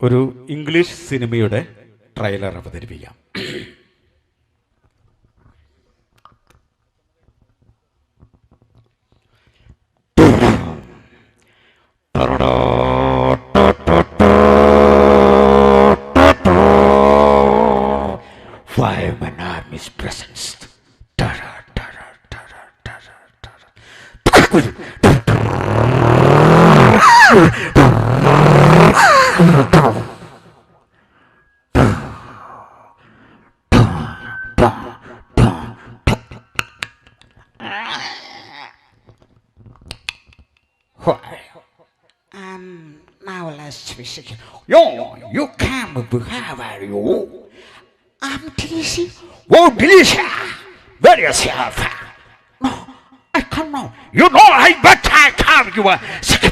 ഒരു ഇംഗ്ലീഷ് സിനിമയുടെ ട്രെയിലർ അവതരിപ്പിക്കാം Fireman Army's presence. Why? Um, now let's be sick. Yo, you come are you. I'm Tennessee. Oh, delicious! Very yourself. No, I come now. You know I bet I come. You are sick.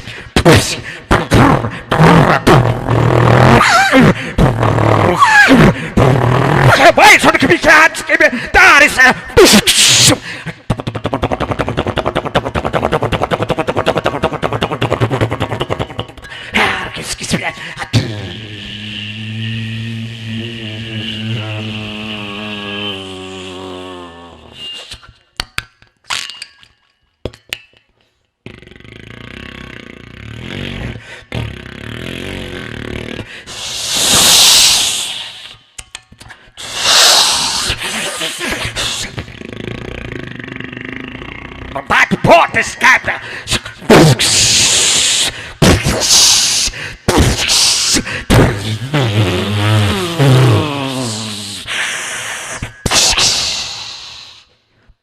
Bate, porta, escada!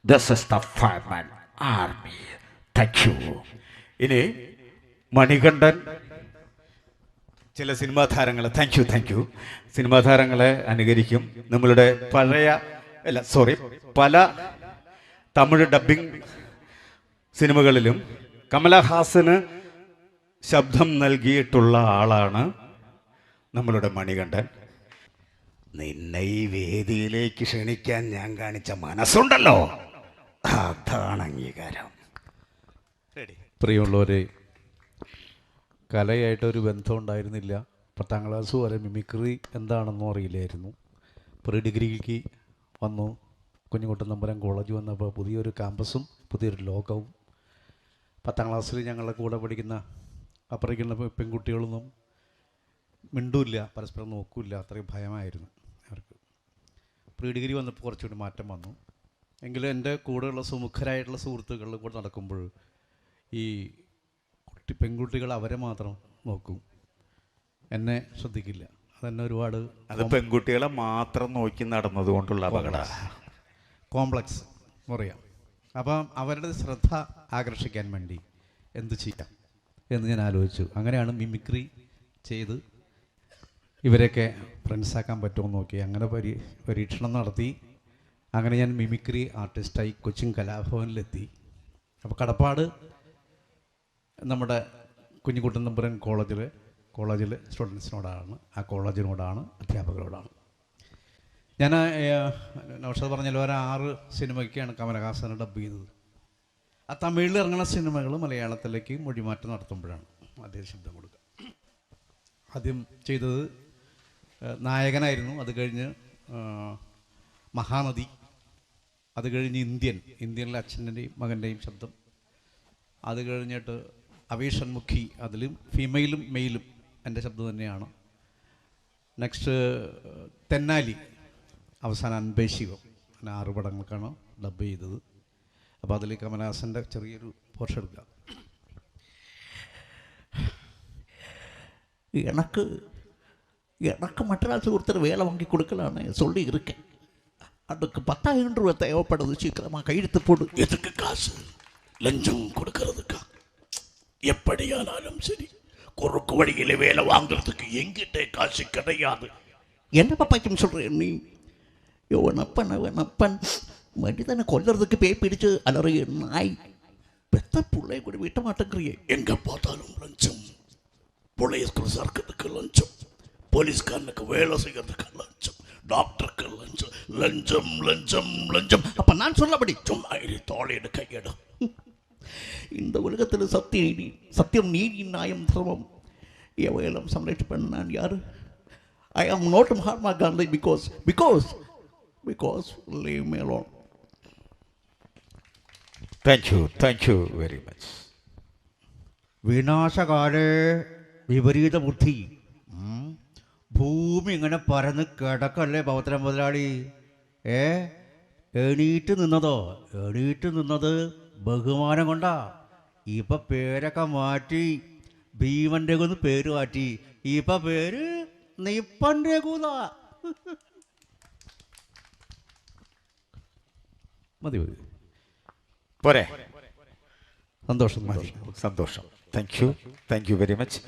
Captain. Is the fireman army. Thank ഇനി മണികണ്ഠൻ. ചില cinema താരങ്ങളെ thank you thank you cinema താരങ്ങളെ അനുകരിക്കും. നമ്മളുടെ പഴയ അല്ല sorry പല Tamil dubbing സിനിമകളിലും കമലഹാസന് ശബ്ദം നൽകിയിട്ടുള്ള ആളാണ് നമ്മളുടെ മണികണ്ഠൻ. നിന്നെ ഈ വേദിയിലേക്ക് ക്ഷണിക്കാൻ ഞാൻ കാണിച്ച മനസ്സുണ്ടല്ലോ. അതാണ് അംഗീകാരം. പ്രിയമുള്ളവരെ കലയായിട്ടൊരു ബന്ധം ഉണ്ടായിരുന്നില്ല. പത്താം ക്ലാസ് വരെ മിമിക്രി എന്താണെന്നും അറിയില്ലായിരുന്നു. പ്രീ ഡിഗ്രിക്ക് വന്നു. കുഞ്ഞുകുട്ടൻ നമ്പരം കോളേജ് വന്നപ്പോൾ പുതിയൊരു ക്യാമ്പസും പുതിയൊരു ലോകവും. പത്താം ക്ലാസ്സിൽ ഞങ്ങളുടെ കൂടെ പഠിക്കുന്ന അപ്പുറയ്ക്കുന്ന പെ- പെൺകുട്ടികളൊന്നും മിണ്ടൂല്ല പരസ്പരം നോക്കൂല്ല. അത്രയും ഭയമായിരുന്നു അവർക്ക്. പ്രീ ഡിഗ്രി വന്നപ്പോൾ കുറച്ചുകൂടി മാറ്റം വന്നു. എങ്കിലും എന്റെ കൂടെയുള്ള സുമുഖരായിട്ടുള്ള സുഹൃത്തുക്കളുടെ കൂടെ നടക്കുമ്പോൾ ഈ കുട്ടി പെൺകുട്ടികൾ അവരെ മാത്രം നോക്കും. എന്നെ ശ്രദ്ധിക്കില്ല. അതെന്നെ ഒരുപാട് അത് പെൺകുട്ടികളെ മാത്രം നോക്കി നടന്നത് കൊണ്ടുള്ള അപകട. കോംപ്ലക്സ് പറയാം. അപ്പം അവരുടെ ശ്രദ്ധ ആകർഷിക്കാൻ വേണ്ടി എന്ത് ചെയ്യാം എന്ന് ഞാൻ ആലോചിച്ചു. അങ്ങനെയാണ് മിമിക്രി ചെയ്ത് ഇവരെയൊക്കെ ഫ്രണ്ട്സാക്കാൻ പറ്റുമോ നോക്കി. അങ്ങനെ പരീ പരീക്ഷണം നടത്തി. അങ്ങനെ ഞാൻ മിമിക്രി ആർട്ടിസ്റ്റായി കൊച്ചിൻ കലാഭവനിലെത്തി. അപ്പോൾ കടപ്പാട് നമ്മുടെ കുഞ്ഞിക്കുട്ടൻ നമ്പുരൻ കോളേജിൽ കോളേജിൽ സ്റ്റുഡൻസിനോടാണ് ആ കോളേജിനോടാണ് അധ്യാപകരോടാണ്. ഞാൻ നൗഷാദ് പറഞ്ഞല്ലോ ഒരു ആറ് സിനിമയ്ക്കാണ് കമലഹാസന് ഡബ് ചെയ്തത്. ആ തമിഴിൽ ഇറങ്ങുന്ന സിനിമകൾ മലയാളത്തിലേക്ക് മൊഴിമാറ്റം നടത്തുമ്പോഴാണ് അദ്ദേഹം ശബ്ദം കൊടുക്കുക. ആദ്യം ചെയ്തത് നായകനായിരുന്നു. അത് കഴിഞ്ഞ് മഹാനദി അത് കഴിഞ്ഞ് ഇന്ത്യൻ ഇന്ത്യനിലെ അച്ഛൻ്റെയും മകൻ്റെയും ശബ്ദം അത് കഴിഞ്ഞിട്ട് അവീഷൺമുഖി അതിലും ഫീമെയിലും മെയിലും എൻ്റെ ശബ്ദം തന്നെയാണ് നെക്സ്റ്റ് തെന്നാലി അവസാനം അൻപേശികം അങ്ങനെ ആറ് പടങ്ങൾക്കാണ് ഡബ് ചെയ്തത് അപ്പോൾ അതിൽ കമലഹാസൻ്റെ ചെറിയൊരു പോർഷൻ എടുക്കുക எனக்கு எனக்கு மெட்ராஸ் ஒருத்தர் வேலை வாங்கி கொடுக்கலான்னு சொல்லி இருக்கேன் அதுக்கு பத்தாயிரம் ரூபாய் தேவைப்படுது சீக்கிரமாக கையெழுத்து போடு. எதுக்கு காசு? லஞ்சம் கொடுக்கறதுக்கா? எப்படியானாலும் சரி. குறுக்கு வழியில் வேலை வாங்குறதுக்கு எங்கிட்ட காசு கிடையாது. என்ன பப்பாய்க்கும் சொல்கிறேன் நீ யோனப்பன் அவனப்பன் மனிதனை கொல்றதுக்கு பேய் பிடிச்சு அலறிய நாய். பெத்த பிள்ளை கூட விட்ட மாட்டேங்கிறியே. எங்கே பார்த்தாலும் லஞ்சம். பிள்ளைய சர்க்கத்துக்கு லஞ்சம். போலீஸ்காரனுக்கு வேலை செய்கிறதுக்கு லஞ்சம். டாக்டருக்கு லஞ்சம் லஞ்சம் லஞ்சம் லஞ்சம். அப்போ நான் சொல்லபடி சும்மா இரு தோழையிட கையிட இந்த உலகத்தில் சத்திய நீதி சத்தியம் நீதி நியாயம் தர்மம் எவையெல்லாம் சம்ரட்சிப்பேன் நான் யார்? I am not Mahatma Gandhi because because because leave me alone thank you thank you very much விநாசகாரே விபரீத புத்தி ഭൂമി ഇങ്ങനെ പരന്ന് കിടക്കല്ലേ പൗത്രൻ മുതലാളി? ഏ? എണീറ്റ് നിന്നതോ? എണീറ്റ് നിന്നത് ബഹുമാനം കൊണ്ടാ. ഇപ്പൊ പേരൊക്കെ മാറ്റി ഭീമന്റെ ഒന്ന് പേര് മാറ്റി. ഇപ്പൊ പേര് നിപ്പന്റെ കൂത മതി മതി. പോരെ. സന്തോഷം സന്തോഷം. Thank you thank you very much